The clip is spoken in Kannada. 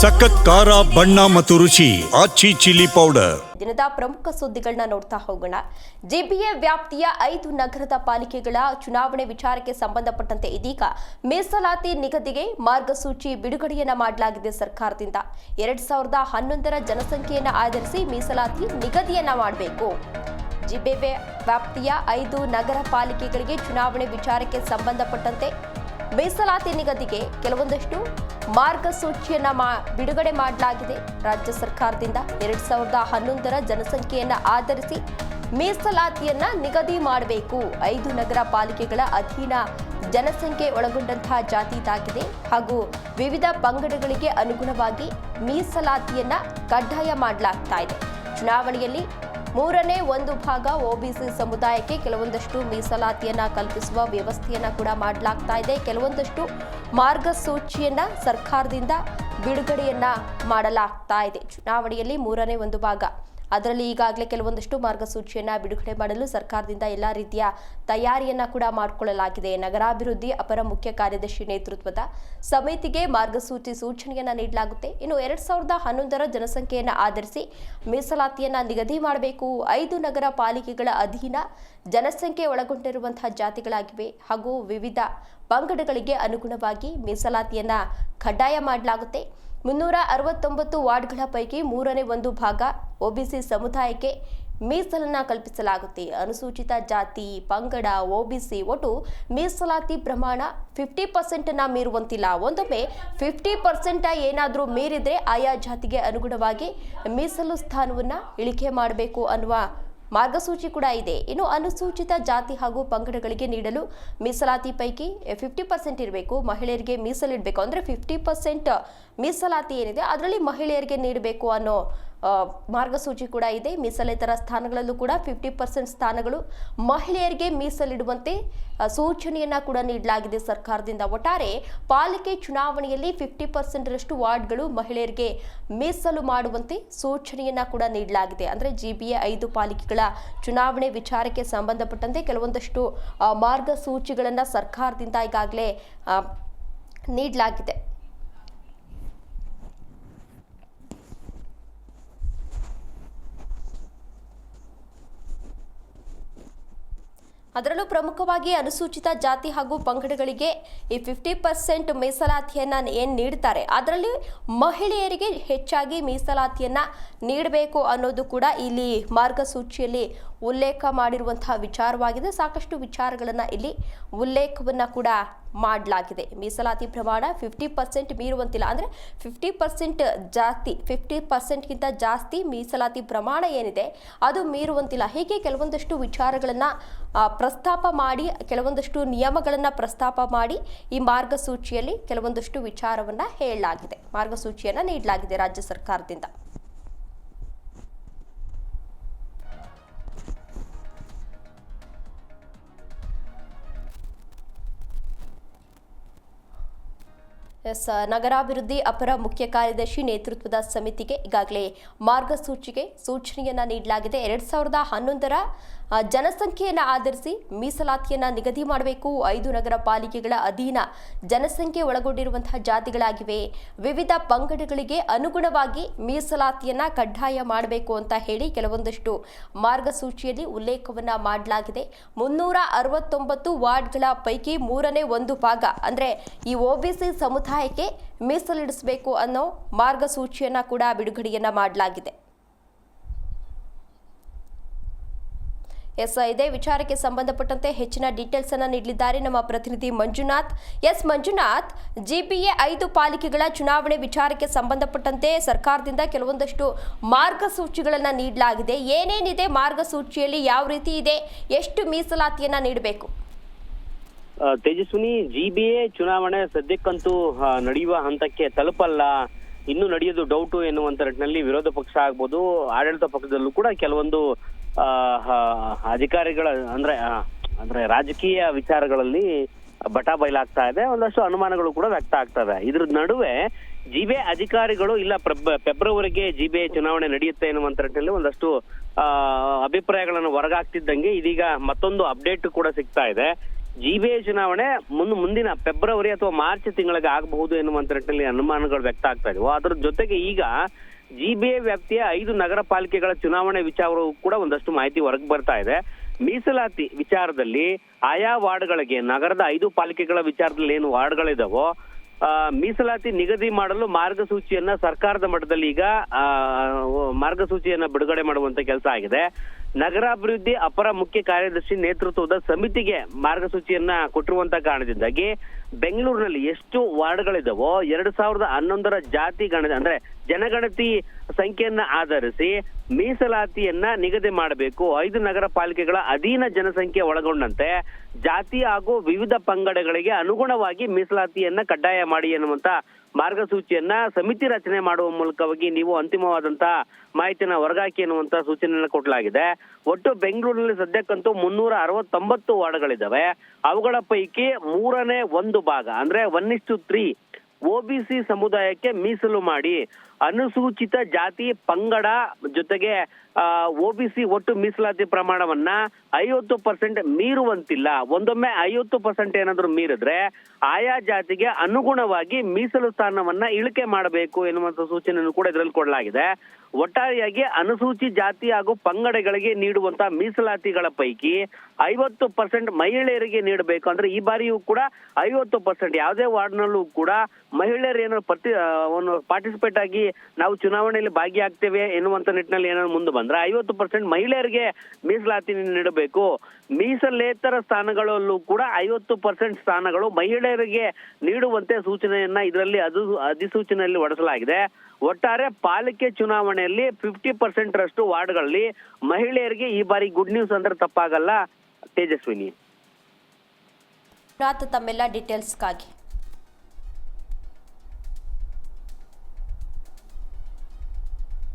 ಸಖತ್ ಖಾರ, ಬಣ್ಣ ಮತ್ತು ರುಚಿ, ಆಚಿ ಚಿಲ್ಲಿ ಪೌಡರ್. ದಿನದ ಪ್ರಮುಖ ಸುದ್ದಿಗಳನ್ನ ನೋಡ್ತಾ ಹೋಗೋಣ. ಜಿಬಿಎ ವ್ಯಾಪ್ತಿಯ ಐದು ನಗರದ ಪಾಲಿಕೆಗಳ ಚುನಾವಣೆ ವಿಚಾರಕ್ಕೆ ಸಂಬಂಧಪಟ್ಟಂತೆ ಇದೀಗ ಮೀಸಲಾತಿ ನಿಗದಿಗೆ ಮಾರ್ಗಸೂಚಿ ಬಿಡುಗಡೆಯನ್ನ ಮಾಡಲಾಗಿದೆ ಸರ್ಕಾರದಿಂದ. ಎರಡ್ ಸಾವಿರದ ಹನ್ನೊಂದರ ಜನಸಂಖ್ಯೆಯನ್ನು ಆಧರಿಸಿ ಮೀಸಲಾತಿ ನಿಗದಿಯನ್ನ ಮಾಡಬೇಕು. ಜಿಬಿಎ ವ್ಯಾಪ್ತಿಯ ಐದು ನಗರ ಪಾಲಿಕೆಗಳಿಗೆ ಚುನಾವಣೆ ವಿಚಾರಕ್ಕೆ ಸಂಬಂಧಪಟ್ಟಂತೆ ಮೀಸಲಾತಿ ನಿಗದಿಗೆ ಕೆಲವೊಂದಷ್ಟು ಮಾರ್ಗಸೂಚಿಯನ್ನು ಮಾ, ಬಿಡುಗಡೆ ಮಾಡಲಾಗಿದೆ. ರಾಜ್ಯ ಸರ್ಕಾರದಿಂದ ಎರಡು ಸಾವಿರದ ಹನ್ನೊಂದರ ಜನಸಂಖ್ಯೆಯನ್ನು ಆಧರಿಸಿ ಮೀಸಲಾತಿಯನ್ನ ನಿಗದಿ ಮಾಡಬೇಕು. ಐದು ನಗರ ಪಾಲಿಕೆಗಳ ಅಧೀನ ಜನಸಂಖ್ಯೆ ಒಳಗೊಂಡಂತಹ ಜಾತಿ ಇದಾಗಿದೆ. ಹಾಗೂ ವಿವಿಧ ಪಂಗಡಗಳಿಗೆ ಅನುಗುಣವಾಗಿ ಮೀಸಲಾತಿಯನ್ನ ಕಡ್ಡಾಯ ಮಾಡಲಾಗ್ತಾ ಇದೆ. ಚುನಾವಣೆಯಲ್ಲಿ ಮೂರನೇ ಒಂದು ಭಾಗ ಒಬಿಸಿ ಸಮುದಾಯಕ್ಕೆ ಕೆಲವೊಂದಷ್ಟು ಮೀಸಲಾತಿಯನ್ನ ಕಲ್ಪಿಸುವ ವ್ಯವಸ್ಥೆಯನ್ನ ಕೂಡ ಮಾಡಲಾಗ್ತಾ ಇದೆ. ಕೆಲವೊಂದಷ್ಟು ಮಾರ್ಗಸೂಚಿಯನ್ನ ಸರ್ಕಾರದಿಂದ ಬಿಡುಗಡೆಯನ್ನ ಮಾಡಲಾಗ್ತಾ ಇದೆ. ಚುನಾವಣೆಯಲ್ಲಿ ಮೂರನೇ ಒಂದು ಭಾಗ. ಅದರಲ್ಲಿ ಈಗಾಗಲೇ ಕೆಲವೊಂದಷ್ಟು ಮಾರ್ಗಸೂಚಿಯನ್ನು ಬಿಡುಗಡೆ ಮಾಡಲು ಸರ್ಕಾರದಿಂದ ಎಲ್ಲ ರೀತಿಯ ತಯಾರಿಯನ್ನು ಕೂಡ ಮಾಡಿಕೊಳ್ಳಲಾಗಿದೆ. ನಗರಾಭಿವೃದ್ಧಿ ಅಪರ ಮುಖ್ಯ ಕಾರ್ಯದರ್ಶಿ ನೇತೃತ್ವದ ಸಮಿತಿಗೆ ಮಾರ್ಗಸೂಚಿ ಸೂಚನೆಯನ್ನು ನೀಡಲಾಗುತ್ತೆ. ಇನ್ನು ಎರಡ್ ಸಾವಿರದ ಹನ್ನೊಂದರ ಜನಸಂಖ್ಯೆಯನ್ನು ಆಧರಿಸಿ ಮೀಸಲಾತಿಯನ್ನು ನಿಗದಿ ಮಾಡಬೇಕು. ಐದು ನಗರ ಪಾಲಿಕೆಗಳ ಅಧೀನ ಜನಸಂಖ್ಯೆ ಒಳಗೊಂಡಿರುವಂತಹ ಜಾತಿಗಳಾಗಿವೆ ಹಾಗೂ ವಿವಿಧ ಪಂಗಡಗಳಿಗೆ ಅನುಗುಣವಾಗಿ ಮೀಸಲಾತಿಯನ್ನು ಕಡ್ಡಾಯ ಮಾಡಲಾಗುತ್ತೆ. ಮುನ್ನೂರ ಅರವತ್ತೊಂಬತ್ತು ವಾರ್ಡ್ಗಳ ಪೈಕಿ ಮೂರನೇ ಒಂದು ಭಾಗ ಒಬಿಸಿ ಸಮುದಾಯಕ್ಕೆ ಮೀಸಲನ್ನ ಕಲ್ಪಿಸಲಾಗುತ್ತೆ. ಅನುಸೂಚಿತ ಜಾತಿ, ಪಂಗಡ, ಒಬಿಸಿ ಒಟ್ಟು ಮೀಸಲಾತಿ ಪ್ರಮಾಣ ಫಿಫ್ಟಿ ಪರ್ಸೆಂಟನ್ನು ಮೀರುವಂತಿಲ್ಲ. ಒಂದೊಮ್ಮೆ ಫಿಫ್ಟಿ ಪರ್ಸೆಂಟ ಏನಾದರೂ ಮೀರಿದರೆ ಆಯಾ ಜಾತಿಗೆ ಅನುಗುಣವಾಗಿ ಮೀಸಲು ಸ್ಥಾನವನ್ನು ಇಳಿಕೆ ಮಾಡಬೇಕು ಅನ್ನುವ ಮಾರ್ಗಸೂಚಿ ಕೂಡ ಇದೆ. ಇನ್ನು ಅನುಸೂಚಿತ ಜಾತಿ ಹಾಗೂ ಪಂಗಡಗಳಿಗೆ ನೀಡಲು ಮೀಸಲಾತಿ ಪೈಕಿ ಫಿಫ್ಟಿ ಪರ್ಸೆಂಟ್ ಇರಬೇಕು. ಮಹಿಳೆಯರಿಗೆ ಮೀಸಲಿಡಬೇಕು. ಅಂದರೆ ಫಿಫ್ಟಿ ಪರ್ಸೆಂಟ್ ಮೀಸಲಾತಿ ಏನಿದೆ, ಅದರಲ್ಲಿ ಮಹಿಳೆಯರಿಗೆ ನೀಡಬೇಕು ಅನ್ನೋ ಮಾರ್ಗಸೂಚಿ ಕೂಡ ಇದೆ. ಮೀಸಲೇತರ ಸ್ಥಾನಗಳಲ್ಲೂ ಕೂಡ ಫಿಫ್ಟಿ ಪರ್ಸೆಂಟ್ ಸ್ಥಾನಗಳು ಮಹಿಳೆಯರಿಗೆ ಮೀಸಲಿಡುವಂತೆ ಸೂಚನೆಯನ್ನು ಕೂಡ ನೀಡಲಾಗಿದೆ ಸರ್ಕಾರದಿಂದ. ಒಟ್ಟಾರೆ ಪಾಲಿಕೆ ಚುನಾವಣೆಯಲ್ಲಿ ಫಿಫ್ಟಿ ಪರ್ಸೆಂಟರಷ್ಟು ವಾರ್ಡ್ಗಳು ಮಹಿಳೆಯರಿಗೆ ಮೀಸಲು ಮಾಡುವಂತೆ ಸೂಚನೆಯನ್ನು ಕೂಡ ನೀಡಲಾಗಿದೆ. ಅಂದರೆ ಜಿಬಿಎ ಐದು ಪಾಲಿಕೆಗಳ ಚುನಾವಣೆ ವಿಚಾರಕ್ಕೆ ಸಂಬಂಧಪಟ್ಟಂತೆ ಕೆಲವೊಂದಷ್ಟು ಮಾರ್ಗಸೂಚಿಗಳನ್ನು ಸರ್ಕಾರದಿಂದ ಈಗಾಗಲೇ ನೀಡಲಾಗಿದೆ. ಅದರಲ್ಲೂ ಪ್ರಮುಖವಾಗಿ ಅನುಸೂಚಿತ ಜಾತಿ ಹಾಗೂ ಪಂಗಡಗಳಿಗೆ ಈ ಫಿಫ್ಟಿ ಪರ್ಸೆಂಟ್ ಮೀಸಲಾತಿಯನ್ನು ಏನು ನೀಡ್ತಾರೆ? ಅದರಲ್ಲಿ ಮಹಿಳೆಯರಿಗೆ ಹೆಚ್ಚಾಗಿ ಮೀಸಲಾತಿಯನ್ನು ನೀಡಬೇಕು ಅನ್ನೋದು ಕೂಡ ಇಲ್ಲಿ ಮಾರ್ಗಸೂಚಿಯಲ್ಲಿ ಉಲ್ಲೇಖ ಮಾಡಿರುವಂತಹ ವಿಚಾರವಾಗಿದೆ. ಸಾಕಷ್ಟು ವಿಚಾರಗಳನ್ನು ಇಲ್ಲಿ ಉಲ್ಲೇಖವನ್ನು ಕೂಡ ಮಾಡಲಾಗಿದೆ. ಮೀಸಲಾತಿ ಪ್ರಮಾಣ ಫಿಫ್ಟಿ ಪರ್ಸೆಂಟ್ ಮೀರುವಂತಿಲ್ಲ. ಅಂದರೆ ಫಿಫ್ಟಿ ಪರ್ಸೆಂಟ್ ಜಾಸ್ತಿ ಫಿಫ್ಟಿ ಪರ್ಸೆಂಟ್ಗಿಂತ ಜಾಸ್ತಿ ಮೀಸಲಾತಿ ಪ್ರಮಾಣ ಏನಿದೆ, ಅದು ಮೀರುವಂತಿಲ್ಲ. ಹೀಗೆ ಕೆಲವೊಂದಷ್ಟು ವಿಚಾರಗಳನ್ನು ಪ್ರಸ್ತಾಪ ಮಾಡಿ, ಕೆಲವೊಂದಷ್ಟು ನಿಯಮಗಳನ್ನು ಪ್ರಸ್ತಾಪ ಮಾಡಿ ಈ ಮಾರ್ಗಸೂಚಿಯಲ್ಲಿ ಕೆಲವೊಂದಷ್ಟು ವಿಚಾರವನ್ನು ಹೇಳಲಾಗಿದೆ. ಮಾರ್ಗಸೂಚಿಯನ್ನು ನೀಡಲಾಗಿದೆ ರಾಜ್ಯ ಸರ್ಕಾರದಿಂದ. ಎಸ್, ನಗರಾಭಿವೃದ್ಧಿ ಅಪರ ಮುಖ್ಯ ಕಾರ್ಯದರ್ಶಿ ನೇತೃತ್ವದ ಸಮಿತಿಗೆ ಈಗಾಗಲೇ ಮಾರ್ಗಸೂಚಿಗೆ ಸೂಚನೆಯನ್ನು ನೀಡಲಾಗಿದೆ. ಎರಡ್ ಸಾವಿರದ ಹನ್ನೊಂದರ ಜನಸಂಖ್ಯೆಯನ್ನು ಆಧರಿಸಿ ಮೀಸಲಾತಿಯನ್ನು ನಿಗದಿ ಮಾಡಬೇಕು. ಐದು ನಗರ ಪಾಲಿಕೆಗಳ ಅಧೀನ ಜನಸಂಖ್ಯೆ ಒಳಗೊಂಡಿರುವಂತಹ ಜಾತಿಗಳಾಗಿವೆ. ವಿವಿಧ ಪಂಗಡಗಳಿಗೆ ಅನುಗುಣವಾಗಿ ಮೀಸಲಾತಿಯನ್ನು ಕಡ್ಡಾಯ ಮಾಡಬೇಕು ಅಂತ ಹೇಳಿ ಕೆಲವೊಂದಷ್ಟು ಮಾರ್ಗಸೂಚಿಯಲ್ಲಿ ಉಲ್ಲೇಖವನ್ನ ಮಾಡಲಾಗಿದೆ. ಮುನ್ನೂರ ಅರವತ್ತೊಂಬತ್ತು ವಾರ್ಡ್ಗಳ ಪೈಕಿ ಮೂರನೇ ಒಂದು ಭಾಗ ಅಂದ್ರೆ ಈ ಒಬಿಸಿ ಸಮುದಾಯಕ್ಕೆ ಮೀಸಲಿಡಿಸಬೇಕು ಅನ್ನೋ ಮಾರ್ಗಸೂಚಿಯನ್ನ ಕೂಡ ಬಿಡುಗಡೆಯನ್ನು ಮಾಡಲಾಗಿದೆ. ಎಸ್ ಇದೇ ವಿಚಾರಕ್ಕೆ ಸಂಬಂಧಪಟ್ಟಂತೆ ಹೆಚ್ಚಿನ ಡೀಟೇಲ್ಸ್ ಅನ್ನು ನೀಡಲಿದ್ದಾರೆ ನಮ್ಮ ಪ್ರತಿನಿಧಿ ಮಂಜುನಾಥ್. ಎಸ್ ಮಂಜುನಾಥ್ ಜಿಬಿಎ ಐದು ಪಾಲಿಕೆಗಳ ಚುನಾವಣೆ ವಿಚಾರಕ್ಕೆ ಸಂಬಂಧಪಟ್ಟಂತೆ ಸರ್ಕಾರದಿಂದ ಕೆಲವೊಂದಷ್ಟು ಮಾರ್ಗಸೂಚಿಗಳನ್ನು ನೀಡಲಾಗಿದೆ. ಏನೇನಿದೆ ಮಾರ್ಗಸೂಚಿಯಲ್ಲಿ, ಯಾವ ರೀತಿ ಇದೆ, ಎಷ್ಟು ಮೀಸಲಾತಿಯನ್ನ ನೀಡಬೇಕು? ತೇಜಸ್ವಿನಿ, ಜಿಬಿಎ ಚುನಾವಣೆ ಸದ್ಯಕ್ಕಂತೂ ನಡೆಯುವ ಹಂತಕ್ಕೆ ತಲುಪಲ್ಲ. ಇನ್ನು ನಡೆಯೋದು ಡೌಟು ಎನ್ನುವಂತ ನಿಟ್ಟಿನಲ್ಲಿ ವಿರೋಧ ಪಕ್ಷ ಆಗ್ಬೋದು, ಆಡಳಿತ ಪಕ್ಷದಲ್ಲೂ ಕೂಡ ಕೆಲವೊಂದು ಅಧಿಕಾರಿಗಳ, ಅಂದ್ರೆ ಅಂದ್ರೆ ರಾಜಕೀಯ ವಿಚಾರಗಳಲ್ಲಿ ಬಟಾ ಬಯಲಾಗ್ತಾ ಇದೆ. ಒಂದಷ್ಟು ಅನುಮಾನಗಳು ಕೂಡ ವ್ಯಕ್ತ ಆಗ್ತವೆ ಇದ್ರ ನಡುವೆ ಜಿಬೆ ಅಧಿಕಾರಿಗಳು, ಇಲ್ಲ ಫೆಬ್ರವರಿಗೆ ಜಿಬೆ ಚುನಾವಣೆ ನಡೆಯುತ್ತೆ ಎನ್ನುವಂತ ರೀತಿಯಲ್ಲಿ ಒಂದಷ್ಟು ಅಭಿಪ್ರಾಯಗಳನ್ನು ಹೊರಗಾಗ್ತಿದ್ದಂಗೆ ಇದೀಗ ಮತ್ತೊಂದು ಅಪ್ಡೇಟ್ ಕೂಡ ಸಿಗ್ತಾ ಇದೆ. ಜಿ ಬಿ ಚುನಾವಣೆ ಮುಂದೆ, ಮುಂದಿನ ಫೆಬ್ರವರಿ ಅಥವಾ ಮಾರ್ಚ್ ತಿಂಗಳಿಗೆ ಆಗಬಹುದು ಎನ್ನುವಂತ ನಿಟ್ಟಿನಲ್ಲಿ ಅನುಮಾನಗಳು ವ್ಯಕ್ತ ಆಗ್ತಾ ಇದ್ವು. ಅದ್ರ ಜೊತೆಗೆ ಈಗ ಜಿ ಬಿ ಐ ವ್ಯಾಪ್ತಿಯ ಐದು ನಗರ ಪಾಲಿಕೆಗಳ ಚುನಾವಣೆ ವಿಚಾರವೂ ಕೂಡ ಒಂದಷ್ಟು ಮಾಹಿತಿ ಹೊರಗೆ ಬರ್ತಾ ಇದೆ. ಮೀಸಲಾತಿ ವಿಚಾರದಲ್ಲಿ ಆಯಾ ವಾರ್ಡ್ಗಳಿಗೆ ನಗರದ ಐದು ಪಾಲಿಕೆಗಳ ವಿಚಾರದಲ್ಲಿ ಏನು ವಾರ್ಡ್ಗಳಿದಾವೋ ಆ, ಮೀಸಲಾತಿ ನಿಗದಿ ಮಾಡಲು ಮಾರ್ಗಸೂಚಿಯನ್ನ ಸರ್ಕಾರದ ಮಟ್ಟದಲ್ಲಿ ಈಗ ಮಾರ್ಗಸೂಚಿಯನ್ನ ಬಿಡುಗಡೆ ಮಾಡುವಂತ ಕೆಲಸ ಆಗಿದೆ. ನಗರಾಭಿವೃದ್ಧಿ ಅಪರ ಮುಖ್ಯ ಕಾರ್ಯದರ್ಶಿ ನೇತೃತ್ವದ ಸಮಿತಿಗೆ ಮಾರ್ಗಸೂಚಿಯನ್ನ ಕೊಟ್ಟಿರುವಂತ ಕಾರಣದಿಂದಾಗಿ ಬೆಂಗಳೂರಿನಲ್ಲಿ ಎಷ್ಟು ವಾರ್ಡ್ಗಳಿದಾವೋ ಎರಡ್ ಸಾವಿರದ ಹನ್ನೊಂದರ ಜಾತಿ ಗಣತಿ, ಅಂದ್ರೆ ಜನಗಣತಿ ಸಂಖ್ಯೆಯನ್ನ ಆಧರಿಸಿ ಮೀಸಲಾತಿಯನ್ನ ನಿಗದಿ ಮಾಡಬೇಕು. ಐದು ನಗರ ಪಾಲಿಕೆಗಳ ಅಧೀನ ಜನಸಂಖ್ಯೆ ಒಳಗೊಂಡಂತೆ ಜಾತಿ ಹಾಗೂ ವಿವಿಧ ಪಂಗಡಗಳಿಗೆ ಅನುಗುಣವಾಗಿ ಮೀಸಲಾತಿಯನ್ನ ಕಡ್ಡಾಯ ಮಾಡಿ ಎನ್ನುವಂತ ಮಾರ್ಗಸೂಚಿಯನ್ನ ಸಮಿತಿ ರಚನೆ ಮಾಡುವ ಮೂಲಕವಾಗಿ ನೀವು ಅಂತಿಮವಾದಂತಹ ಮಾಹಿತಿಯನ್ನ ವರ್ಗಾಕಿ ಎನ್ನುವಂತ ಸೂಚನೆಯನ್ನು ಕೊಡಲಾಗಿದೆ. ಒಟ್ಟು ಬೆಂಗಳೂರಿನಲ್ಲಿ ಸದ್ಯಕ್ಕಂತೂ ಮುನ್ನೂರ ಅರವತ್ತೊಂಬತ್ತು ವಾರ್ಡ್ಗಳಿದ್ದಾವೆ. ಅವುಗಳ ಪೈಕಿ ಮೂರನೇ ಒಂದು ಭಾಗ, ಅಂದ್ರೆ ಒನ್ ಇಷ್ಟು ತ್ರೀ ಒಬಿಸಿ ಸಮುದಾಯಕ್ಕೆ ಮೀಸಲು ಮಾಡಿ ಅನುಸೂಚಿತ ಜಾತಿ ಪಂಗಡ ಜೊತೆಗೆ ಒಬಿಸಿ ಒಟ್ಟು ಮೀಸಲಾತಿ ಪ್ರಮಾಣವನ್ನ ಐವತ್ತು ಪರ್ಸೆಂಟ್ ಮೀರುವಂತಿಲ್ಲ. ಒಂದೊಮ್ಮೆ ಐವತ್ತು ಪರ್ಸೆಂಟ್ ಏನಾದರೂ ಮೀರಿದ್ರೆ ಆಯಾ ಜಾತಿಗೆ ಅನುಗುಣವಾಗಿ ಮೀಸಲು ಸ್ಥಾನವನ್ನ ಇಳಿಕೆ ಮಾಡಬೇಕು ಎನ್ನುವಂತ ಸೂಚನೆಯನ್ನು ಕೂಡ ಇದರಲ್ಲಿ ಕೊಡಲಾಗಿದೆ. ಒಟ್ಟಾರೆಯಾಗಿ ಅನುಸೂಚಿ ಜಾತಿ ಹಾಗೂ ಪಂಗಡಗಳಿಗೆ ನೀಡುವಂತಹ ಮೀಸಲಾತಿಗಳ ಪೈಕಿ ಐವತ್ತು ಪರ್ಸೆಂಟ್ ಮಹಿಳೆಯರಿಗೆ ನೀಡಬೇಕು. ಅಂದ್ರೆ ಈ ಬಾರಿಯೂ ಕೂಡ ಐವತ್ತು ಪರ್ಸೆಂಟ್, ಯಾವುದೇ ವಾರ್ಡ್ನಲ್ಲೂ ಕೂಡ ಮಹಿಳೆಯರು ಏನಾದ್ರು ಪ್ರತಿ ಒಂದು ಪಾರ್ಟಿಸಿಪೇಟ್ ಆಗಿ ನಾವು ಚುನಾವಣೆಯಲ್ಲಿ ಭಾಗಿಯಾಗ್ತೇವೆ ಎನ್ನುವಂತ ನಿಟ್ಟಿನಲ್ಲಿ ಏನಾದ್ರು ಮುಂದೆ ಬಂದ್ರೆ ಐವತ್ತು ಪರ್ಸೆಂಟ್ ಮಹಿಳೆಯರಿಗೆ ಮೀಸಲಾತಿ ನೀಡಬೇಕು. ಮೀಸಲೇತರ ಸ್ಥಾನಗಳಲ್ಲೂ ಕೂಡ ಐವತ್ತು ಪರ್ಸೆಂಟ್ ಸ್ಥಾನಗಳು ಮಹಿಳೆಯರಿಗೆ ನೀಡುವಂತೆ ಸೂಚನೆಯನ್ನ ಇದರಲ್ಲಿ ಅದು ಅಧಿಸೂಚನೆಯಲ್ಲಿ ಹೊಡೆಸಲಾಗಿದೆ ಒಟ್ಟಾರೆ ಪಾಲಿಕೆ ಚುನಾವಣೆಯಲ್ಲಿ ಫಿಫ್ಟಿ ಪರ್ಸೆಂಟ್ ರಷ್ಟು ವಾರ್ಡ್ಗಳಲ್ಲಿ ಮಹಿಳೆಯರಿಗೆ ಈ ಬಾರಿ ಗುಡ್ ನ್ಯೂಸ್ ಅಂದ್ರೆ ತಪ್ಪಾಗಲ್ಲ ತೇಜಸ್ವಿನಿ. ತಮ್ಮೆಲ್ಲ ಡೀಟೇಲ್ಸ್ಗಾಗಿ